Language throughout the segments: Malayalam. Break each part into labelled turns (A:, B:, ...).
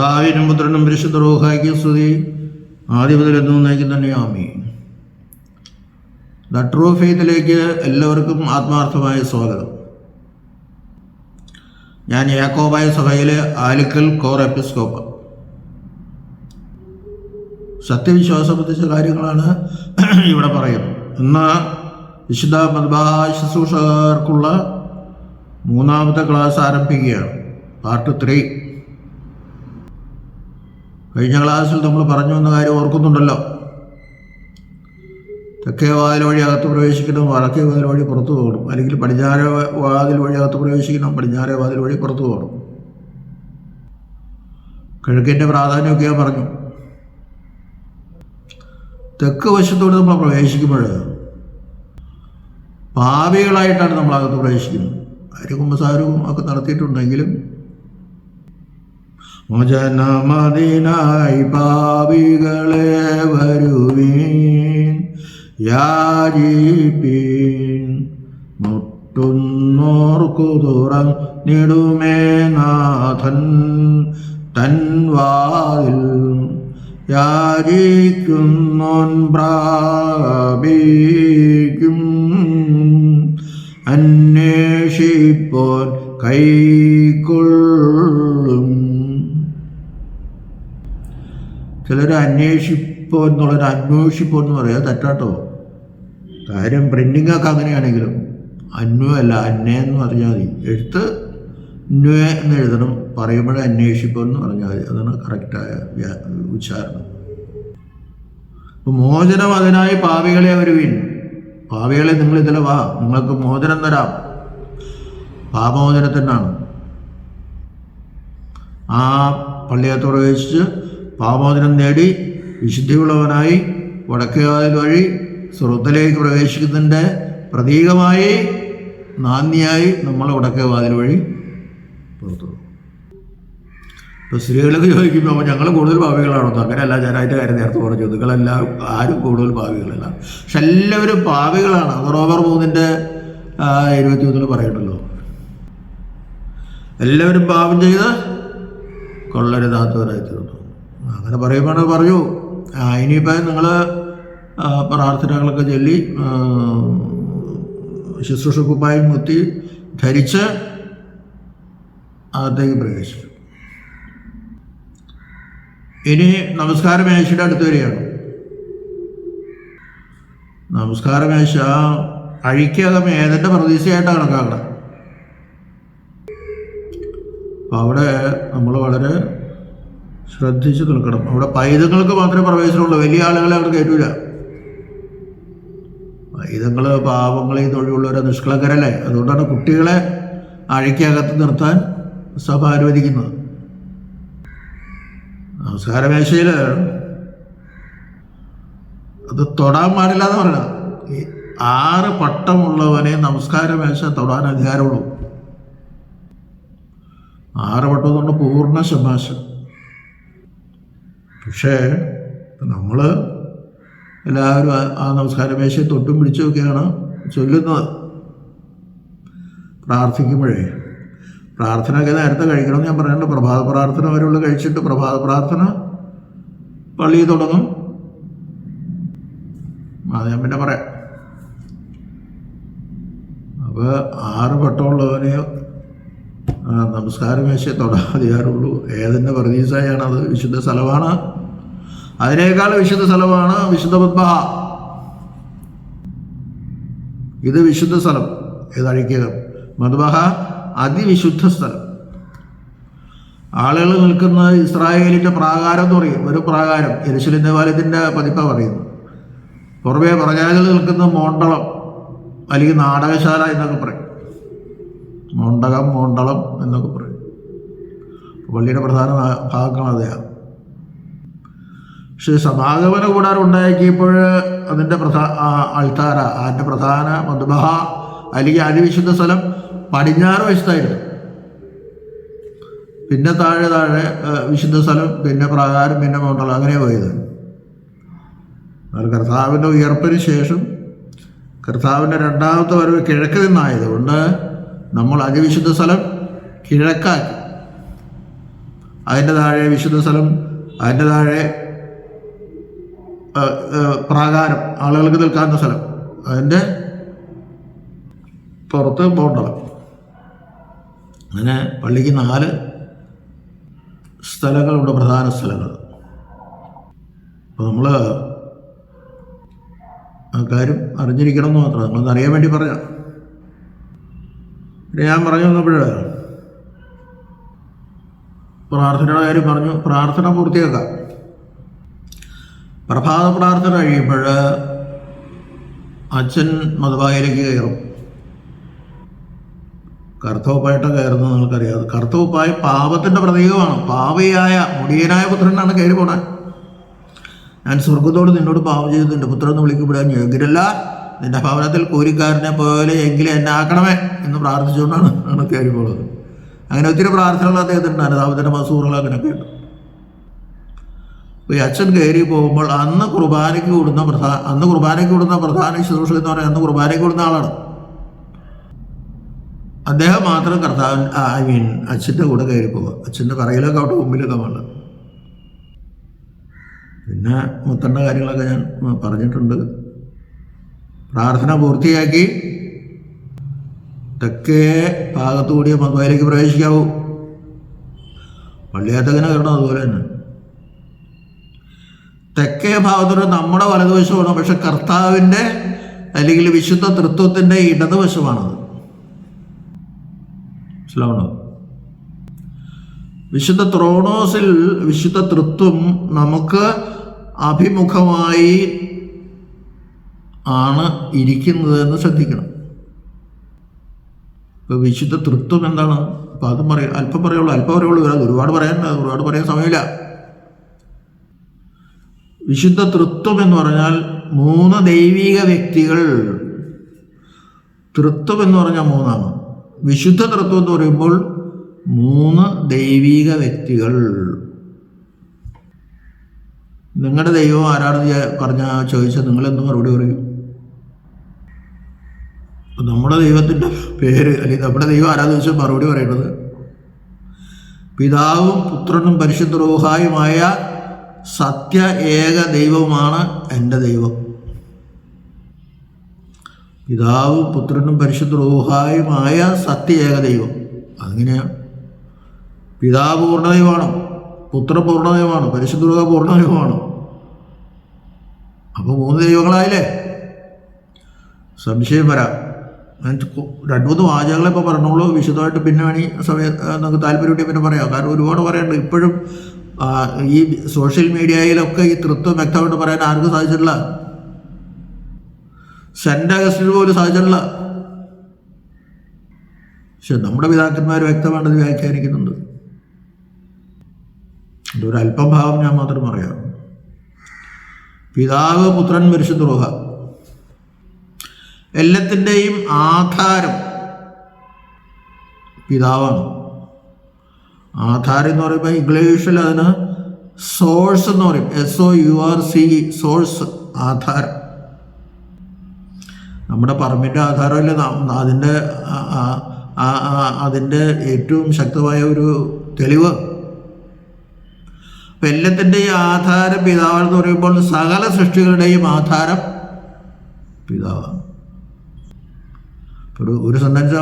A: പിതാവിനും പുത്രനും പരിശുദ്ധ റോഹായിക്കും സ്തുതി. ആദ്യ മുതൽ എന്നേക്ക് തന്നെ ആമി ദ ട്രൂ ഫെയ്ത്തിലേക്ക് എല്ലാവർക്കും ആത്മാർത്ഥമായ സ്വാഗതം. ഞാൻ യാക്കോബായ സഭയിലെ ആലിക്കൽ കോർ എപ്പിസ്കോപ്പ്. സത്യവിശ്വാസം സംബന്ധിച്ച കാര്യങ്ങളാണ് ഇവിടെ പറയുന്നത്. ഇന്ന് വിശുദ്ധ മതഭാഷ ശുശ്രൂഷകർക്കുള്ള മൂന്നാമത്തെ ക്ലാസ് ആരംഭിക്കുകയാണ്. Part three. കഴിഞ്ഞ ക്ലാസ്സിൽ നമ്മൾ പറഞ്ഞു വന്ന കാര്യം ഓർക്കുന്നുണ്ടല്ലോ. തെക്കേ വാതിൽ വഴി അകത്ത് പ്രവേശിക്കണം വടക്കേ വാതിൽ വഴി പുറത്തു പോകണം അല്ലെങ്കിൽ പടിഞ്ഞാറേ വാതിൽ വഴി അകത്ത് പ്രവേശിക്കണം പടിഞ്ഞാറേ വാതിൽ വഴി പുറത്തു പോകണം കിഴക്കിന്റെ പ്രാധാന്യമൊക്കെ ഞാൻ പറഞ്ഞു. തെക്ക് വശത്തോട് നമ്മൾ പ്രവേശിക്കുമ്പോൾ പാപികളായിട്ടാണ് നമ്മൾ അകത്ത് പ്രവേശിക്കുന്നത്. ആര് കുമ്പസാരവും ഒക്കെ നടത്തിയിട്ടുണ്ടെങ്കിലും മോചനമതിനായി പാവികളെ വരുവീൻ യാചിപ്പീൻ. മുട്ടുന്നോർക്കു തുറന്നിടുമേ നാഥൻ തൻവാതിൽ യാചിക്കുന്നോൻ പ്രാപിക്കും. അന്വേഷിപ്പോൻ കൈക്കൊള്ളും ചിലർ അന്വേഷിപ്പോ എന്നുള്ളൊരു അന്വേഷിപ്പോ എന്ന് പറയാം തെറ്റാട്ടോ. കാര്യം പ്രിന്റിംഗ് ഒക്കെ അങ്ങനെയാണെങ്കിലും അന്വയല്ല അന്നേ എന്ന് പറഞ്ഞാൽ മതി. എഴുത്ത് അന്വയ എന്ന് എഴുതണം പറയുമ്പോഴേ അന്വേഷിപ്പോ എന്ന് പറഞ്ഞാൽ മതി. അതാണ് കറക്റ്റായ ഉച്ചാരണം. മോചനം അതിനായി പാവികളെ വരുവീൻ പാവികളെ നിങ്ങൾ ഇതിൽ വാ നിങ്ങൾക്ക് മോചനം തരാം. പാപമോചനത്തിനാണ്. ആ പള്ളിയെ പ്രവേശിച്ച് പാപമോചനം നേടി വിശുദ്ധിയുള്ളവനായി വടക്കേവാതിൽ വഴി സ്വർഗത്തിലേക്ക് പ്രവേശിക്കുന്നതിന്റെ പ്രതീകമായി നാന്ദിയായി നമ്മൾ വടക്കേ വാതിൽ വഴി പുറത്തു ഇപ്പോൾ സ്ത്രീകളൊക്കെ ചോദിക്കുമ്പോൾ ഞങ്ങൾ കൂടുതൽ ഭാവികളാണോ അങ്ങനെയല്ല അതിന്റെ കാര്യം നേരത്തെ പറഞ്ഞു. നിങ്ങളെല്ലാം ആരും കൂടുതൽ ഭാവികളല്ല പക്ഷെ എല്ലാവരും ഭാവികളാണ് അത് റോബർ മൂന്നിന്റെ ഇരുപത്തി മൂന്നിൽ പറയണല്ലോ എല്ലാവരും പാപം ചെയ്ത് കൊള്ളരുതാത്തവരായി തീർന്നു. അങ്ങനെ പറയുമ്പോൾ പറഞ്ഞു ഇനിയിപ്പോൾ നിങ്ങൾ പ്രാർത്ഥനകളൊക്കെ ചൊല്ലി ശുശ്രൂഷ ശുശ്രൂഷക്കുപ്പായും കുത്തി ധരിച്ച് അകത്തേക്ക് പ്രവേശിച്ചു. ഇനി നമസ്കാര മേശയുടെ അടുത്ത് വരികയാണ്. നമസ്കാര മേശ അഴിക്കകം ഏതിന്റെ പ്രതീക്ഷയായിട്ടാണ് കണക്കാക്കണം അപ്പം അവിടെ നമ്മൾ വളരെ ശ്രദ്ധിച്ച് നിൽക്കണം. അവിടെ പൈതങ്ങൾക്ക് മാത്രമേ പ്രവേശനമുള്ളൂ. വലിയ ആളുകളെ അവിടെ കയറ്റൂല പൈതങ്ങൾ പാവങ്ങളെ തൊഴിലുള്ളവരെ നിഷ്കളങ്കരല്ലേ? അതുകൊണ്ടാണ് കുട്ടികളെ അഴിക്കകത്ത് നിർത്താൻ സഭ അനുവദിക്കുന്നത്. നമസ്കാര അത് തൊടാൻ പാടില്ല എന്ന് പറയണത് ഈ ആറ് പട്ടമുള്ളവനെ നമസ്കാര മേശ തൊടാൻ അധികാരമുള്ളൂ. ആറ് പട്ടം എന്നുകൊണ്ട് പൂർണ ശമാശം പക്ഷേ നമ്മൾ എല്ലാവരും ആ- നമസ്കാര മേശയെ തൊട്ടും പിടിച്ചുമൊക്കെയാണ് ചൊല്ലുന്നത്. പ്രാർത്ഥിക്കുമ്പോഴേ. പ്രാർത്ഥനയൊക്കെ നേരത്തെ കഴിക്കണമെന്ന് ഞാൻ പറയുന്നുണ്ട് പ്രഭാത പ്രാർത്ഥന വരെയുള്ള കഴിച്ചിട്ട് പ്രഭാത പ്രാർത്ഥന പള്ളിയിൽ തുടങ്ങും. അത് ഞാൻ പിന്നെ പറയാം. അപ്പോൾ ആറ് വട്ടമുള്ളവനെ നമസ്കാര മേശയെ ഏതിന്റെ പ്രതീസായാണ് അത് വിശുദ്ധ സ്ഥലമാണ്. അതിനേക്കാൾ വിശുദ്ധ സ്ഥലമാണ് വിശുദ്ധ പത്മഹ ഇത് വിശുദ്ധ സ്ഥലം. ഇത് അഴിക്കുക മധുബഹ അതിവിശുദ്ധ സ്ഥലം. ആളുകൾ നിൽക്കുന്ന ഇസ്രായേലിന്റെ പ്രാകാരം എന്ന് പറയും. ഒരു പ്രാകാരം. യരിശുലി ദേവാലയത്തിന്റെ പതിപ്പ പറയുന്നു പുറമേ പ്രജാതികൾ നിൽക്കുന്ന മോണ്ടളം അല്ലെങ്കിൽ നാടകശാല എന്നൊക്കെ പറയും. മോണ്ടകം മോണ്ടളം എന്നൊക്കെ പറയും. പള്ളിയുടെ പ്രധാന ഭാ- ഭാഗങ്ങൾ അതെയാണ് പക്ഷേ സമാഗമന കൂടാരം ഉണ്ടാക്കിയപ്പോൾ അതിന്റെ പ്രധാ അൾത്താര അതിന്റെ പ്രധാന മധുബഹ അല്ലെങ്കിൽ അതിവിശുദ്ധ സ്ഥലം പടിഞ്ഞാറ് വശത്തായിരുന്നു. പിന്നെ താഴെ താഴെ വിശുദ്ധ സ്ഥലം പിന്നെ പ്രാകാരം പിന്നെ മോണ്ടളം അങ്ങനെ പോയത്. കർത്താവിന്റെ ഉയർപ്പിന് ശേഷം കർത്താവിന്റെ രണ്ടാമത്തെ വരവ് കിഴക്ക് നിന്നായതുകൊണ്ട് നമ്മൾ അതിവിശുദ്ധ സ്ഥലം കിഴക്കാക്കി. അതിന്റെ താഴെ വിശുദ്ധ സ്ഥലം അതിന്റെ താഴെ പ്രാകാരം ആളുകൾക്ക് നിൽക്കാവുന്ന സ്ഥലം. അതിന്റെ പുറത്ത് ബോണ്ടളം അങ്ങനെ പള്ളിക്ക് നാല് സ്ഥലങ്ങളുണ്ട് പ്രധാന സ്ഥലങ്ങൾ. അപ്പോൾ നമ്മൾ ആൾക്കാരും അറിഞ്ഞിരിക്കണം എന്ന് മാത്രം. നമ്മളൊന്ന് അറിയാൻ വേണ്ടി പറയാം. പിന്നെ ഞാൻ പറഞ്ഞു വന്നപ്പോൾ പ്രാർത്ഥനയുടെ കാര്യം പറഞ്ഞു. പ്രാർത്ഥന പൂർത്തിയാക്കാം. പ്രഭാത പ്രാർത്ഥന കഴിയുമ്പോൾ അച്ഛൻ മതവായിലേക്ക് കയറും. കർത്തവപ്പായിട്ട് കയറുന്നത് നിങ്ങൾക്കറിയാം. കർത്തവപ്പായ പാപത്തിന്റെ പ്രതീകമാണ്. പാവയായ മുടിയനായ പുത്രനാണ് കയറി പോണേ. ഞാൻ സ്വർഗത്തോട് നിന്നോട് പാപം ചെയ്തിട്ടുണ്ട് പുത്രൻ എന്ന് വിളിക്കപ്പെടാൻ യോഗ്യരല്ല. നിന്റെ ഭവനത്തിൽ കൂലിക്കാരനെ പോലെ എങ്കിലും എന്നെ ആക്കണമേ എന്ന് പ്രാർത്ഥിച്ചുകൊണ്ടാണ് കയറി പോകുന്നത് അങ്ങനെ ഒത്തിരി പ്രാർത്ഥനകൾ അദ്ദേഹത്തിന്റെ അനുതാപത്തിന്റെ മസൂറുകൾ അങ്ങനെയൊക്കെ ഉണ്ട്. അപ്പോൾ ഈ അച്ഛൻ കയറി പോകുമ്പോൾ അന്ന് കുർബാനയ്ക്ക് കൂടുന്ന പ്രധാന അന്ന് കുർബാനയ്ക്ക് കൂടുന്ന പ്രധാന ശുശ്രൂഷ എന്ന് പറയുന്നത് അന്ന് കുർബാനയ്ക്ക് കൂടുന്ന ആളാണ്. അദ്ദേഹം മാത്രം കർത്താവിൻ ഐ മീൻ അച്ഛന്റെ കൂടെ കയറി പോകുക അച്ഛന്റെ കറയിലൊക്കെ അവിടെ മുമ്പിലൊക്കെ വേണ്ട പിന്നെ മുത്തണ്ട കാര്യങ്ങളൊക്കെ ഞാൻ പറഞ്ഞിട്ടുണ്ട്. പ്രാർത്ഥന പൂർത്തിയാക്കി. തെക്കേ ഭാഗത്തു കൂടിയ മധുവയിലേക്ക് പ്രവേശിക്കാവൂ പള്ളിയാത്തകനെ കയറണം അതുപോലെ തന്നെ. തെക്കേ ഭാഗത്തോട് നമ്മുടെ വലതുവശമാണ് പക്ഷെ കർത്താവിന്റെ അല്ലെങ്കിൽ വിശുദ്ധ തൃത്വത്തിന്റെ ഇടതുവശമാണത്. മനസ്സിലാവണോ വിശുദ്ധ ത്രോണോസിൽ വിശുദ്ധ തൃത്വം നമുക്ക് അഭിമുഖമായി ആണ് ഇരിക്കുന്നത് എന്ന് ശ്രദ്ധിക്കണം. ഇപ്പൊ വിശുദ്ധ തൃത്വം എന്താണ്? അപ്പൊ അതും പറയാം. അല്പം പറയുള്ളൂ അല്പം പറയുള്ളൂ. ഒരുപാട് പറയാനുണ്ട് ഒരുപാട് പറയാൻ സമയമില്ല. വിശുദ്ധ തൃത്വം എന്ന് പറഞ്ഞാൽ മൂന്ന് ദൈവീക വ്യക്തികൾ. തൃത്വം എന്ന് പറഞ്ഞാൽ മൂന്നാണ്. വിശുദ്ധ തൃത്വം എന്ന് പറയുമ്പോൾ മൂന്ന് ദൈവീക വ്യക്തികൾ. നിങ്ങളുടെ ദൈവം ആരാണെന്ന് പറഞ്ഞ ചോദിച്ചാൽ നിങ്ങൾ എന്ത് മറുപടി പറയും. നമ്മുടെ ദൈവത്തിന്റെ പേര് അല്ലെങ്കിൽ നമ്മുടെ ദൈവം ആരാധന ചോദിച്ചാൽ മറുപടി പറയേണ്ടത്. പിതാവും പുത്രനും പരിശുദ്ധ റൂഹായുമായ സത്യ ഏക ദൈവമാണ് എന്റെ ദൈവം. പിതാവും പുത്രനും പരിശുദ്ധ റൂഹായുമായ സത്യ ഏക ദൈവം. അങ്ങനെയാണ് പിതാവ് പൂർണദൈവമാണ് പുത്രൻ പൂർണദൈവമാണ് പരിശുദ്ധ റൂഹ പൂർണദൈവമാണ് അപ്പോൾ മൂന്ന് ദൈവങ്ങളായില്ലേ? സംശയം വരാം. രണ്ടു മൂന്ന് വാചകങ്ങളെ ഇപ്പോൾ പറഞ്ഞോളൂ വിശദമായിട്ട് പിന്നെ വേണമെങ്കിൽ സമയത്ത് നമുക്ക് താല്പര്യം പിന്നെ പറയാം. കാരണം ഒരുപാട് പറയാനുണ്ട്. ഇപ്പോഴും ഈ സോഷ്യൽ മീഡിയയിലൊക്കെ ഈ തൃത്വം വ്യക്തമായിട്ട് പറയാൻ ആർക്കും സാധിച്ചിട്ടില്ല. സെന്റ് അഗസ്റ്റിന് പോലും സാധിച്ചിട്ടില്ല. പക്ഷെ നമ്മുടെ പിതാക്കന്മാർ വ്യക്തമാണെന്ന് വ്യാഖ്യാനിക്കുന്നുണ്ട്. അതൊരു അല്പം ഭാവം ഞാൻ മാത്രം പറയാം. പിതാവ് പുത്രൻ പരിശുദ്ധ എല്ലാത്തിന്റെയും ആധാരം പിതാവാണ്. ആധാരം എന്ന് പറയുമ്പോൾ ഇംഗ്ലീഷിൽ അതിന് സോഴ്സ് എന്ന് പറയും. S O U R C source Aadhaar. നമ്മുടെ പറമ്പിന്റെ ആധാരമല്ല അതിന്റെ അതിന്റെ ഏറ്റവും ശക്തമായ ഒരു തെളിവ്. അപ്പം ആധാര ആധാരം പിതാവെന്ന് പറയുമ്പോൾ സകല സൃഷ്ടികളുടെയും ആധാരം പിതാവാണ്. ഒരു ഒരു സെന്റൻസ്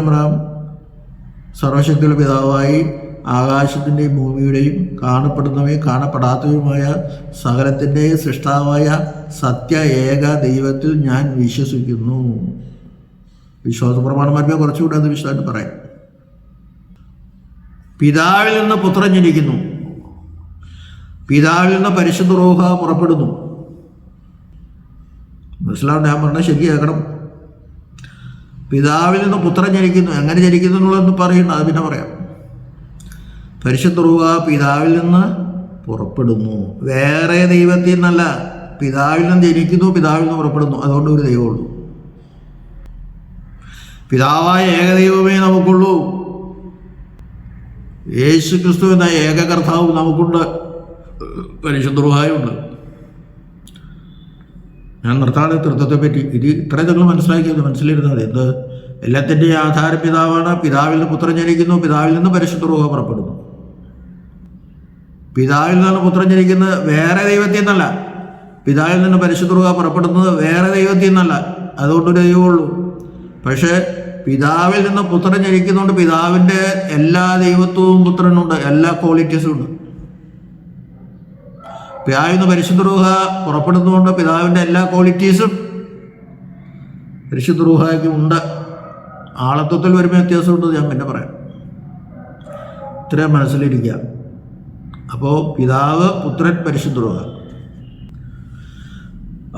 A: സർവശക്തിയുള്ള പിതാവായി ആകാശത്തിന്റെയും ഭൂമിയുടെയും കാണപ്പെടുന്നവയും കാണപ്പെടാത്തവയുമായ സകലത്തിന്റെയും സൃഷ്ടാവായ സത്യ ഏക ദൈവത്തിൽ ഞാൻ വിശ്വസിക്കുന്നു. വിശ്വാസ പ്രമാണന്മാരുടെ കുറച്ചുകൂടെ അത് വിശദമായിട്ട് പറയാം. പിതാവിൽ നിന്ന് പുത്രൻ ജനിക്കുന്നു. പിതാവിൽ നിന്ന് പരിശുദ്ധ റോഹ പുറപ്പെടുന്നു. മനസ്സിലാവണ്ട ഞാൻ പറഞ്ഞാൽ ശരി കേൾക്കണം. പിതാവിൽ നിന്ന് പുത്രൻ ജനിക്കുന്നു. എങ്ങനെ ജനിക്കുന്നു എന്നുള്ളതെന്ന് പറയുന്നു. അത് പിന്നെ പറയാം. പരിശുദ്ധ റുവ പിതാവിൽ നിന്ന് പുറപ്പെടുന്നു. വേറെ ദൈവത്തിൽ നിന്നല്ല. പിതാവിൽ നിന്ന് ജനിക്കുന്നു പിതാവിൽ നിന്ന് പുറപ്പെടുന്നു. അതുകൊണ്ട് ഒരു ദൈവമുള്ളൂ. പിതാവായ ഏകദൈവമേ നമുക്കുള്ളൂ. യേശു ക്രിസ്തു എന്ന ഏക കർത്താവും നമുക്കുണ്ട്. പരിശുദ്ധ റുഹായുണ്ട്. ഞാൻ നിർത്താതെ തൃത്വത്തെ പറ്റി ഇത് ഇത്രയും നിങ്ങൾ മനസ്സിലാക്കിയത് മനസ്സിലിരുന്നാൽ മതി എന്ത്? എല്ലാത്തിന്റെയും ആധാര പിതാവാണ്. പിതാവിൽ നിന്ന് പുത്രൻ ജനിക്കുന്നു പിതാവിൽ നിന്ന് പരിശുദ്ധ പുറപ്പെടുന്നു. പിതാവിൽ നിന്നാണ് പുത്രൻ ജനിക്കുന്നത് വേറെ ദൈവത്തിൽ നിന്നല്ല പിതാവിൽ നിന്ന് പരിശുദ്ധ പുറപ്പെടുന്നത് വേറെ ദൈവത്തിൽ നിന്നല്ല അതുകൊണ്ടൊരു ദൈവമുള്ളൂ പക്ഷേ പിതാവിൽ നിന്ന് പുത്രൻ ജനിക്കുന്നതുകൊണ്ട് പിതാവിന്റെ എല്ലാ ദൈവത്വവും പുത്രനുണ്ട്. എല്ലാ ക്വാളിറ്റീസും ഉണ്ട് പിതാവിൽ നിന്ന് പരിശുദ്ധ റൂഹ പുറപ്പെടുന്നതുകൊണ്ട് പിതാവിന്റെ എല്ലാ ക്വാളിറ്റീസും പരിശുദ്ധ റൂഹായ്ക്കും ഉണ്ട്. ആളത്വത്തിൽ വരുമ്പോൾ വ്യത്യാസമുണ്ട് ഞാൻ പിന്നെ പറയാം. ഇത്രയും മനസ്സിലിരിക്കുക. അപ്പോൾ പിതാവ് പുത്രൻ പരിശുദ്ധ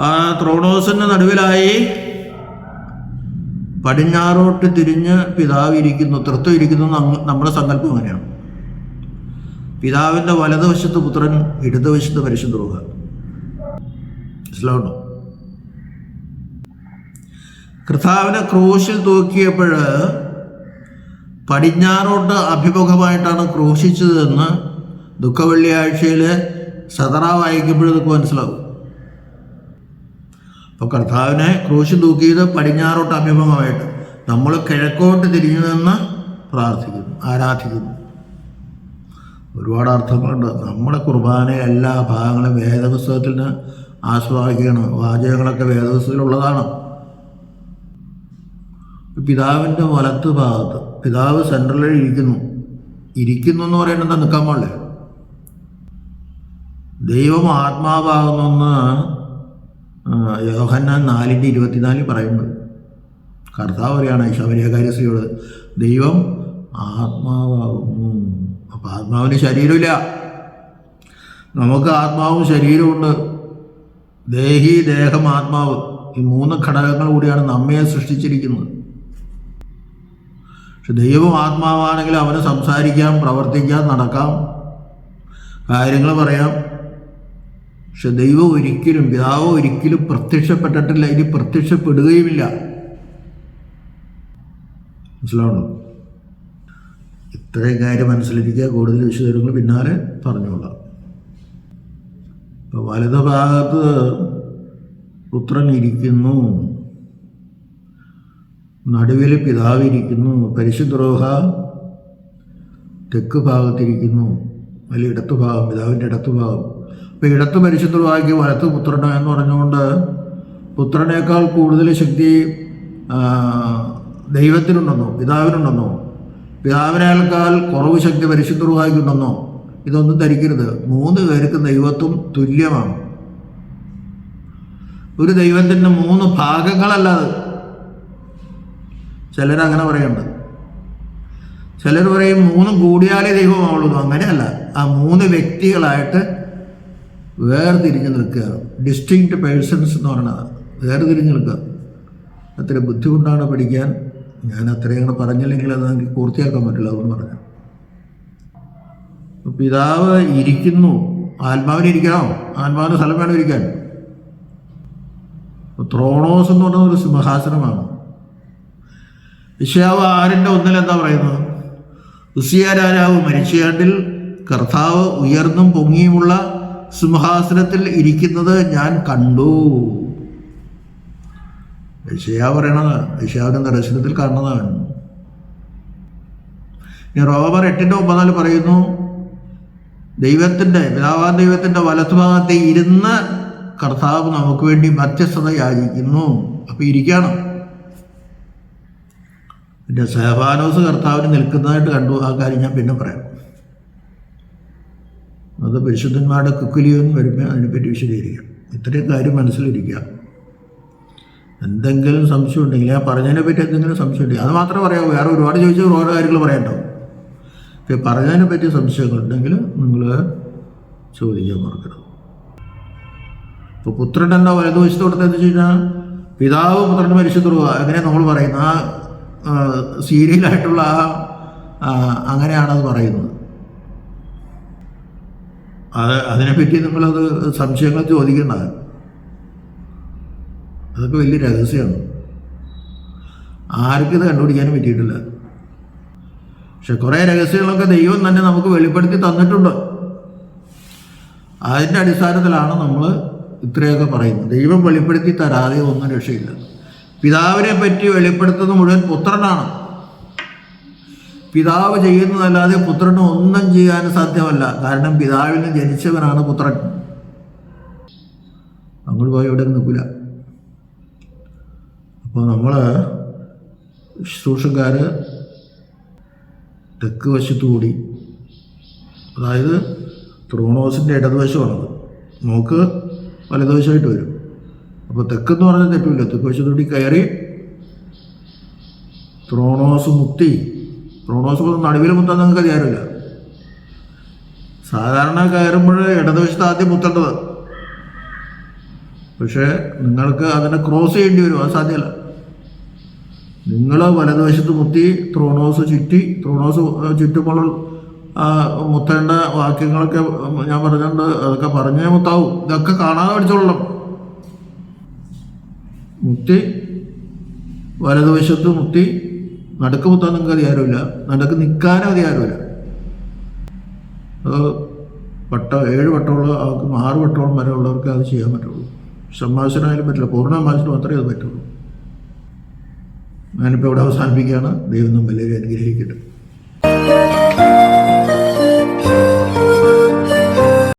A: ആ ത്രോണോസിന് നടുവിലായി പടിഞ്ഞാറോട്ട് തിരിഞ്ഞ് പിതാവ് ഇരിക്കുന്നു തൃത്വം ഇരിക്കുന്നു നമ്മുടെ സങ്കല്പം അങ്ങനെയാണ്. പിതാവിന്റെ വലതുവശത്ത് പുത്രൻ ഇടതുവശത്ത് പരിശുദ്ധ റൂഹ മനസ്സിലാവുന്നു കർത്താവിനെ ക്രൂശിൽ തൂക്കിയപ്പോൾ പടിഞ്ഞാറോട്ട് അഭിമുഖമായിട്ടാണ് ക്രൂശിച്ചതെന്ന് ദുഃഖവെള്ളിയാഴ്ചയിൽ സദറ വായിക്കുമ്പോഴും നമുക്ക് മനസ്സിലാവും. അപ്പോൾ കർത്താവിനെ ക്രൂശ് തൂക്കിയത് പടിഞ്ഞാറോട്ട് അഭിമുഖമായിട്ട് നമ്മൾ കിഴക്കോട്ട് തിരിഞ്ഞു നിന്ന് പ്രാർത്ഥിക്കുന്നു ആരാധിക്കുന്നു. ഒരുപാട് അർത്ഥങ്ങളുണ്ട്. നമ്മുടെ കുർബാന എല്ലാ ഭാഗങ്ങളും വേദപുസ്തകത്തിൽ നിന്ന് ആസ്വാദിക്കുകയാണ്. വാചകങ്ങളൊക്കെ വേദപുസ്തകത്തിലുള്ളതാണ്. പിതാവിന്റെ വലത്ത് ഭാഗത്ത് പിതാവ് സെൻട്രലിൽ ഇരിക്കുന്നു. ഇരിക്കുന്നു എന്ന് പറയുന്നത് നിൽക്കാൻ പാടില്ലേ? ദൈവം ആത്മാവാകുന്നെന്ന് യോഹന്നാൻ നാലിന്റെ ഇരുപത്തിനാലിൽ പറയുന്നത് കർത്താവ് പറയാണ് ശബരിയകാര്യശ്രീയോട് ദൈവം ആത്മാവാകുന്നു. അപ്പം ആത്മാവിന് ശരീരമില്ല. നമുക്ക് ആത്മാവും ശരീരമുണ്ട് ദേഹി ദേഹം ആത്മാവ് ഈ മൂന്ന് ഘടകങ്ങൾ കൂടിയാണ് നമ്മെ സൃഷ്ടിച്ചിരിക്കുന്നത്. പക്ഷെ ദൈവം ആത്മാവാണെങ്കിൽ അവന് സംസാരിക്കാം പ്രവർത്തിക്കാം നടക്കാം കാര്യങ്ങൾ പറയാം. പക്ഷെ ദൈവം ഒരിക്കലും പിതാവ് ഒരിക്കലും പ്രത്യക്ഷപ്പെട്ടിട്ടില്ല ഇനി പ്രത്യക്ഷപ്പെടുകയുമില്ല. മനസ്സിലാവണം ഇത്രയും കാര്യം മനസ്സിലിരിക്കുക കൂടുതൽ വിശദങ്ങൾ പിന്നാലെ പറഞ്ഞോളാം. ഇപ്പം വലത് ഭാഗത്ത് പുത്രൻ ഇരിക്കുന്നു നടുവിൽ പിതാവ് ഇരിക്കുന്നു പരിശുദ്രോഹ തെക്ക് ഭാഗത്തിരിക്കുന്നു അതിൽ ഇടത്തുഭാഗം പിതാവിന്റെ ഇടത്തു അപ്പോൾ ഇടത്ത് പരിശുദ്ധവാക്കി വലത്ത് പുത്രന് എന്ന് പറഞ്ഞുകൊണ്ട് പുത്രനേക്കാൾ കൂടുതൽ ശക്തി ദൈവത്തിനുണ്ടെന്നോ പിതാവിനുണ്ടെന്നോ പിതാവിനേക്കാൾ കുറവ് ശക്തി പരിശുദ്ധ റുഹായിക്കുണ്ടെന്നോ ഇതൊന്നും ധരിക്കരുത്. മൂന്ന് പേർക്ക് ദൈവത്വം തുല്യമാണ്. ഒരു ദൈവത്തിന്റെ മൂന്ന് ഭാഗങ്ങളല്ലാതെ ചിലരങ്ങനെ പറയുന്നുണ്ട് ചിലർ പറയും മൂന്ന് കൂടിയാലേ ദൈവമാവുള്ളൂ. അങ്ങനെയല്ല. ആ മൂന്ന് വ്യക്തികളായിട്ട് വേർതിരിഞ്ഞ് നിൽക്കുക. ഡിസ്റ്റിങ്ക്റ്റ് പേഴ്സൺസ് എന്ന് പറയുന്നത് വേർതിരിഞ്ഞ് നിൽക്കുക. അത്ര ബുദ്ധിമുട്ടാണ് പഠിക്കാൻ. ഞാൻ അത്രയും കൂടെ പറഞ്ഞില്ലെങ്കിൽ അത് എനിക്ക് പൂർത്തിയാക്കാൻ പറ്റില്ല അതുകൊണ്ട് പറഞ്ഞു പിതാവ് ഇരിക്കുന്നു. ആത്മാവിന് ഇരിക്കണോ. ആത്മാവിന് സ്ഥലം വേണം ഇരിക്കാൻ. ത്രോണോസ് എന്ന് പറയുന്ന ഒരു സിംഹാസനമാണ്. വിശ്വാവ് ആരിന്റെ ഒന്നിൽ എന്താ പറയുന്നത്? ഉസിയ രാജാവ് മരിച്ചയാണ്ടിൽ കർത്താവ് ഉയർന്നും പൊങ്ങിയുമുള്ള സിംഹാസനത്തിൽ ഇരിക്കുന്നത് ഞാൻ കണ്ടു. യശയാ പറയണത് യശയാവിന്റെ ദർശനത്തിൽ കാണുന്നതാണ് റോമർ എട്ടിന്റെ ഒമ്പതാൽ പറയുന്നു ദൈവത്തിന്റെ പിതാവാൻ ദൈവത്തിന്റെ വലത്തുഭാഗത്തെ ഇരുന്ന് കർത്താവ് നമുക്ക് വേണ്ടി മധ്യസ്ഥത യാചിക്കുന്നു അപ്പം ഇരിക്കണം പിന്നെ സഹബാനോസ് കർത്താവിന് നിൽക്കുന്നതായിട്ട് കണ്ടു. ആ കാര്യം ഞാൻ പിന്നെ പറയാം. അത് പരിശുദ്ധന്മാരുടെ കുക്കുലിയൊന്നും വരുമ്പോൾ അതിനെപ്പറ്റി വിശദീകരിക്കാം. ഇത്രയും കാര്യം മനസ്സിലിരിക്കുക. എന്തെങ്കിലും സംശയം ഉണ്ടെങ്കിൽ ഞാൻ പറഞ്ഞതിനെ പറ്റി എന്തെങ്കിലും സംശയം ഉണ്ടെങ്കിൽ അത് മാത്രമേ പറയാവൂ. വേറെ ഒരുപാട് ചോദിച്ചാൽ ഓരോ കാര്യങ്ങൾ പറയണ്ടോ പക്ഷെ പറഞ്ഞതിനെ പറ്റി സംശയങ്ങളുണ്ടെങ്കിൽ നിങ്ങൾ ചോദിക്കാൻ മറക്കരുത്. ഇപ്പോൾ പുത്രൻ എന്താ വലതുവശത്തോടത്ത് എന്ന് വെച്ച് കഴിഞ്ഞാൽ പിതാവ് പുത്രൻ പരിശുദ്ധ അങ്ങനെ നമ്മൾ പറയുന്ന ആ ആ, സീരിയലായിട്ടുള്ള ആ ആ, അങ്ങനെയാണത് പറയുന്നത്. അത് അതിനെപ്പറ്റി നിങ്ങളത് സംശയങ്ങൾ ചോദിക്കേണ്ട. അതൊക്കെ വലിയ രഹസ്യമാണ്. ആർക്കും ഇത് കണ്ടുപിടിക്കാനും പറ്റിയിട്ടില്ല. പക്ഷെ കുറേ രഹസ്യങ്ങളൊക്കെ ദൈവം തന്നെ നമുക്ക് വെളിപ്പെടുത്തി തന്നിട്ടുണ്ട്. അതിന്റെ അടിസ്ഥാനത്തിലാണ് നമ്മൾ ഇത്രയൊക്കെ പറയുന്നത്. ദൈവം വെളിപ്പെടുത്തി തരാതെ ഒന്നും രക്ഷയില്ല. പിതാവിനെ പറ്റി വെളിപ്പെടുത്തുന്നത് മുഴുവൻ പുത്രനാണ്. പിതാവ് ചെയ്യുന്നതല്ലാതെ പുത്രന് ഒന്നും ചെയ്യാൻ സാധ്യമല്ല. കാരണം പിതാവിൽ നിന്ന് ജനിച്ചവനാണ് പുത്രൻ. അങ്ങോട്ട് പോയി ഇവിടെ നിൽക്കില്ല അപ്പോൾ നമ്മൾ ശുശ്രൂഷക്കാർ തെക്ക് വശത്തുകൂടി അതായത് ത്രോണോസിന്റെ ഇടതുവശമാണത്. നോക്ക് വലതുവശമായിട്ട് വരും. അപ്പോൾ തെക്കെന്ന് പറഞ്ഞാൽ തെറ്റില്ല തെക്ക് വശത്തുകൂടി കയറി ത്രോണോസ് മുത്തി ത്രോണോസ് നടുവിൽ മുത്താൻ നിങ്ങൾക്ക് അധികാരമില്ല സാധാരണ കയറുമ്പോൾ ഇടതുവശത്ത് ആദ്യം മുത്തേണ്ടത്. പക്ഷേ നിങ്ങൾക്ക് അതിനെ ക്രോസ് ചെയ്യേണ്ടി വരും. അത് സാധ്യമല്ല. നിങ്ങൾ വലതുവശത്ത് മുത്തി ത്രോണോസ് ചുറ്റി ത്രോണോസ് ചുറ്റുമ്പോൾ മുത്തേണ്ട വാക്യങ്ങളൊക്കെ ഞാൻ പറഞ്ഞിട്ടുണ്ട്. അതൊക്കെ പറഞ്ഞേ മുത്താവും. ഇതൊക്കെ കാണാതെ പഠിച്ചോളണം. മുത്തി വലതുവശത്ത് മുത്തി നടുക്ക് മുത്താൻ നിങ്ങൾക്ക് അധികാരമില്ല. നടുക്ക് നിൽക്കാനും അധികാരമില്ല. അത് വട്ട ഏഴ് വട്ടമുള്ള ആൾക്കും ആറ് വട്ടോളം വരെ ഉള്ളവർക്ക് അത് ചെയ്യാൻ പറ്റുള്ളൂ. സമ്മാസനായാലും പറ്റില്ല. പൂർണമാസനം മാത്രമേ അത് പറ്റുള്ളൂ. ഞാനിപ്പോൾ ഇവിടെ അവസാനിപ്പിക്കുകയാണ്. ദൈവം നമ്മെ അനുഗ്രഹിക്കട്ടെ.